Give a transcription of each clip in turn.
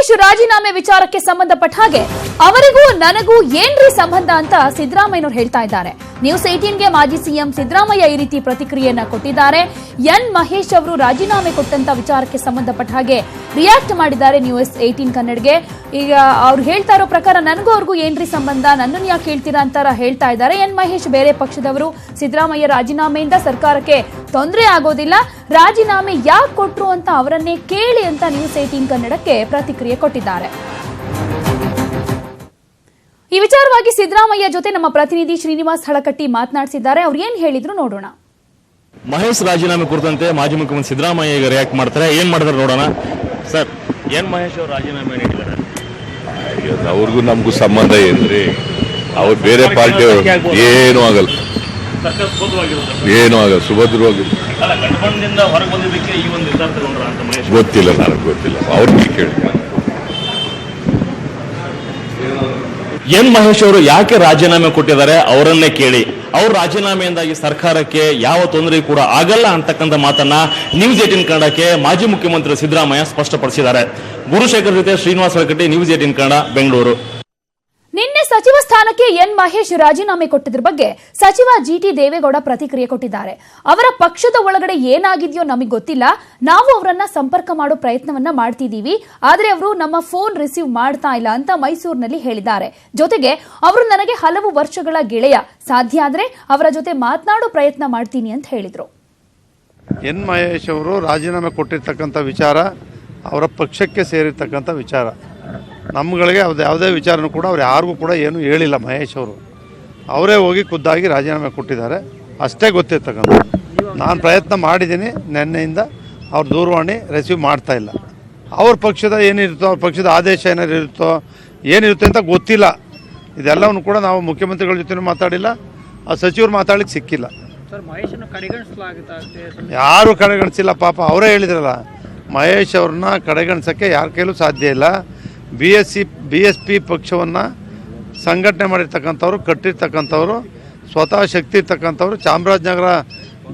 ಮಹೇಶ್ ರಾಜೀನಾಮೆ ವಿಚಾರಕ್ಕೆ ಸಂಬಂಧಪಟ್ಟ ಹಾಗೆ ಅವರಿಗೂ ನನಗೂ ಏನ್ರಿ ಸಂಬಂಧ ಅಂತ ಸಿದ್ದರಾಮಯ್ಯನವರು ಹೇಳ್ತಾ ಇದ್ದಾರೆ. ನ್ಯೂಸ್ ಏಟೀನ್ಗೆ ಮಾಜಿ ಸಿಎಂ ಸಿದ್ದರಾಮಯ್ಯ ಈ ರೀತಿ ಪ್ರತಿಕ್ರಿಯೆಯನ್ನ ಕೊಟ್ಟಿದ್ದಾರೆ. ಎನ್ ಮಹೇಶ್ ಅವರು ರಾಜೀನಾಮೆ ಕೊಟ್ಟಂತ ವಿಚಾರಕ್ಕೆ ಸಂಬಂಧಪಟ್ಟ ಹಾಗೆ ರಿಯಾಕ್ಟ್ ಮಾಡಿದ್ದಾರೆ ನ್ಯೂಸ್ ಏಟೀನ್ ಕನ್ನಡಗೆ. ಈಗ ಅವ್ರು ಹೇಳ್ತಾ ಇರೋ ಪ್ರಕಾರ ನನಗೂ ಅವ್ರಿಗೂ ಏನ್ರಿ ಸಂಬಂಧ? ನನ್ನನ್ನು ಯಾಕೆ ಹೇಳ್ತೀರಾ ಅಂತ ಹೇಳ್ತಾ ಇದ್ದಾರೆ. ಎನ್ ಮಹೇಶ್ ಬೇರೆ ಪಕ್ಷದವರು ಸಿದ್ದರಾಮಯ್ಯ ರಾಜೀನಾಮೆಯಿಂದ ಸರ್ಕಾರಕ್ಕೆ ತೊಂದರೆ ಆಗೋದಿಲ್ಲ. ರಾಜೀನಾಮೆ ಯಾಕೆ ಕೊಟ್ಟರು ಅಂತ ಅವರನ್ನೇ ಕೇಳಿ ಅಂತ ನ್ಯೂಸ್ ಏಟೀನ್ ಕನ್ನಡಕ್ಕೆ ಪ್ರತಿಕ್ರಿಯೆ ಕೊಟ್ಟಿದ್ದಾರೆ. ಈ ವಿಚಾರವಾಗಿ ಸಿದ್ದರಾಮಯ್ಯ ಜೊತೆ ನಮ್ಮ ಪ್ರತಿನಿಧಿ ಶ್ರೀನಿವಾಸ್ ಹಳಕಟ್ಟಿ ಮಾತನಾಡಿಸಿದ್ದಾರೆ. ಅವ್ರು ಏನ್ ಹೇಳಿದ್ರು ನೋಡೋಣ. ಮಹೇಶ್ ರಾಜೀನಾಮೆ ಕುರಿತಂತೆ ಮಾಜಿ ಮುಖ್ಯಮಂತ್ರಿ ಸಿದ್ದರಾಮಯ್ಯ ಈಗ ರಿಯಾಕ್ಟ್ ಮಾಡ್ತಾರೆ. ಏನ್ ಮಾಡಿದ್ರೆ ನೋಡೋಣ. ಸರ್ ಏನ್ ಮಹೇಶ್ ಅವರು ರಾಜೀನಾಮೆ ನೀಡಿದ್ದಾರೆ? ಅವ್ರಿಗೂ ನಮಗೂ ಸಂಬಂಧ ಏನ್ರಿ? ಅವ್ರು ಬೇರೆ ಪಾರ್ಟಿಯವರು ಏನೂ ಆಗಲ್ಲ. ಏನೂ ಆಗಲ್ಲ. ಸುಭದ್ರವಾಗಿ ಅಲ್ಲ ಗಂಡಬಂಧದಿಂದ ಹೊರಗೆ ಈ ಒಂದು ನಿರ್ಧಾರ ತಗೊಂಡ್ರ ಅಂತ ಮಹೇಶ್? ಗೊತ್ತಿಲ್ಲ ನನಗೆ ಗೊತ್ತಿಲ್ಲ. ಅವ್ರಿಗೆ ಕೇಳಿ ಎನ್ ಮಹೇಶ್ ಅವರು ಯಾಕೆ ರಾಜೀನಾಮೆ ಕೊಟ್ಟಿದ್ದಾರೆ ಅವರನ್ನೇ ಕೇಳಿ. ಅವ್ರ ರಾಜೀನಾಮೆಯಿಂದಾಗಿ ಸರ್ಕಾರಕ್ಕೆ ಯಾವ ತೊಂದರೆ ಕೂಡ ಆಗಲ್ಲ ಅಂತಕ್ಕಂಥ ಮಾತನ್ನ ನ್ಯೂಸ್ ಏಟಿನ್ ಕನ್ನಡಕ್ಕೆ ಮಾಜಿ ಮುಖ್ಯಮಂತ್ರಿ ಸಿದ್ದರಾಮಯ್ಯ ಸ್ಪಷ್ಟಪಡಿಸಿದ್ದಾರೆ. ಗುರುಶೇಖರ್ ಜೊತೆ ಶ್ರೀನಿವಾಸ ಹೊರಕಟ್ಟಿ ನ್ಯೂಸ್ ಏಟಿನ್ ಕನ್ನಡ, ಬೆಂಗಳೂರು. ನಿನ್ನೆ ಸಚಿವ ಸ್ಥಾನಕ್ಕೆ ಎನ್ ಮಹೇಶ್ ರಾಜೀನಾಮೆ ಕೊಟ್ಟಿದ್ರ ಬಗ್ಗೆ ಸಚಿವ ಜಿಟಿ ದೇವೇಗೌಡ ಪ್ರತಿಕ್ರಿಯೆ ಕೊಟ್ಟಿದ್ದಾರೆ. ಅವರ ಪಕ್ಷದ ಒಳಗಡೆ ಏನಾಗಿದೆಯೋ ನಮಗೆ ಗೊತ್ತಿಲ್ಲ. ನಾವು ಅವರನ್ನ ಸಂಪರ್ಕ ಮಾಡೋ ಪ್ರಯತ್ನವನ್ನ ಮಾಡ್ತಿದ್ದೀವಿ ಆದರೆ ಅವರು ನಮ್ಮ ಫೋನ್ ರಿಸೀವ್ ಮಾಡ್ತಾ ಇಲ್ಲ ಅಂತ ಮೈಸೂರಿನಲ್ಲಿ ಹೇಳಿದ್ದಾರೆ. ಜೊತೆಗೆ ಅವರು ನನಗೆ ಹಲವು ವರ್ಷಗಳ ಗೆಳೆಯ. ಸಾಧ್ಯ ಆದರೆ ಅವರ ಜೊತೆ ಮಾತನಾಡೋ ಪ್ರಯತ್ನ ಮಾಡ್ತೀನಿ ಅಂತ ಹೇಳಿದ್ರು. ಎನ್ ಮಹೇಶ್ ಅವರು ರಾಜೀನಾಮೆ ಕೊಟ್ಟಿರ್ತಕ್ಕಂಥ ವಿಚಾರ ಅವರ ಪಕ್ಷಕ್ಕೆ ಸೇರಿರ್ತಕ್ಕಂಥ ವಿಚಾರ. ನಮ್ಮಗಳಿಗೆ ಅದು ಯಾವುದೇ ವಿಚಾರನೂ ಕೂಡ ಅವ್ರು ಯಾರಿಗೂ ಕೂಡ ಏನು ಹೇಳಿಲ್ಲ ಮಹೇಶ್ ಅವರು. ಅವರೇ ಹೋಗಿ ಖುದ್ದಾಗಿ ರಾಜೀನಾಮೆ ಕೊಟ್ಟಿದ್ದಾರೆ. ಅಷ್ಟೇ ಗೊತ್ತಿರ್ತಕ್ಕಂಥ ನಾನು ಪ್ರಯತ್ನ ಮಾಡಿದ್ದೀನಿ ನಿನ್ನೆಯಿಂದ ಅವ್ರ ದೂರವಾಣಿ ರಿಸೀವ್ ಮಾಡ್ತಾ ಇಲ್ಲ. ಅವ್ರ ಪಕ್ಷದ ಏನಿರುತ್ತೋ ಅವ್ರ ಪಕ್ಷದ ಆದೇಶ ಏನಾರು ಇರುತ್ತೋ ಏನಿರುತ್ತೆ ಅಂತ ಗೊತ್ತಿಲ್ಲ. ಇದೆಲ್ಲವನ್ನು ಕೂಡ ನಾವು ಮುಖ್ಯಮಂತ್ರಿಗಳ ಜೊತೆ ಮಾತಾಡಿಲ್ಲ ಆ ಸಚಿವರು ಮಾತಾಡ್ಲಿಕ್ಕೆ ಸಿಕ್ಕಿಲ್ಲ. ಯಾರು ಕಡೆಗಣಿಸಿಲ್ಲ ಪಾಪ ಅವರೇ ಹೇಳಿದ್ರಲ್ಲ ಮಹೇಶ್ ಅವ್ರನ್ನ ಕಡೆಗಣಿಸೋಕ್ಕೆ ಯಾರ ಕೈಲೂ ಸಾಧ್ಯ ಇಲ್ಲ. B S C B S P ಪಕ್ಷವನ್ನು ಸಂಘಟನೆ ಮಾಡಿರ್ತಕ್ಕಂಥವ್ರು ಕಟ್ಟಿರ್ತಕ್ಕಂಥವ್ರು ಸ್ವತಃ ಶಕ್ತಿ ಇರ್ತಕ್ಕಂಥವ್ರು ಚಾಮರಾಜನಗರ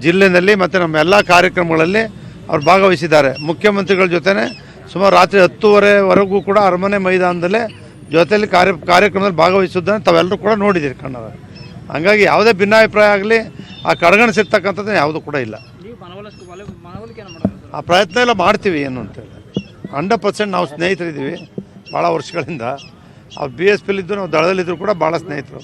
ಜಿಲ್ಲೆಯಲ್ಲಿ ಮತ್ತು ನಮ್ಮ ಎಲ್ಲ ಕಾರ್ಯಕ್ರಮಗಳಲ್ಲಿ ಅವ್ರು ಭಾಗವಹಿಸಿದ್ದಾರೆ. ಮುಖ್ಯಮಂತ್ರಿಗಳ ಜೊತೆನೇ ಸುಮಾರು ರಾತ್ರಿ ಹತ್ತುವರೆವರೆಗೂ ಕೂಡ ಅರಮನೆ ಮೈದಾನದಲ್ಲೇ ಜೊತೆಯಲ್ಲಿ ಕಾರ್ಯ ಕಾರ್ಯಕ್ರಮದಲ್ಲಿ ಭಾಗವಹಿಸೋದನ್ನು ತಾವೆಲ್ಲರೂ ಕೂಡ ನೋಡಿದ್ದೀರಿ ಕಣ್ಣವ ಹಂಗಾಗಿ ಯಾವುದೇ ಭಿನ್ನಾಭಿಪ್ರಾಯ ಆಗಲಿ ಆ ಕಡೆಗಣಿಸಿರ್ತಕ್ಕಂಥದ್ದು ಯಾವುದೂ ಕೂಡ ಇಲ್ಲ. ಆ ಪ್ರಯತ್ನ ಎಲ್ಲ ಮಾಡ್ತೀವಿ ಏನು ಅಂತೇಳಿ ಹಂಡ್ರೆಡ್ ಪರ್ಸೆಂಟ್ ನಾವು ಸ್ನೇಹಿತರಿದ್ದೀವಿ. ಭಾಳ ವರ್ಷಗಳಿಂದ ಅವ್ರು ಬಿ ಎಸ್ ಪಿಲಿದ್ದು ನಾವು ದಳದಲ್ಲಿದ್ದರೂ ಕೂಡ ಭಾಳ ಸ್ನೇಹಿತರು.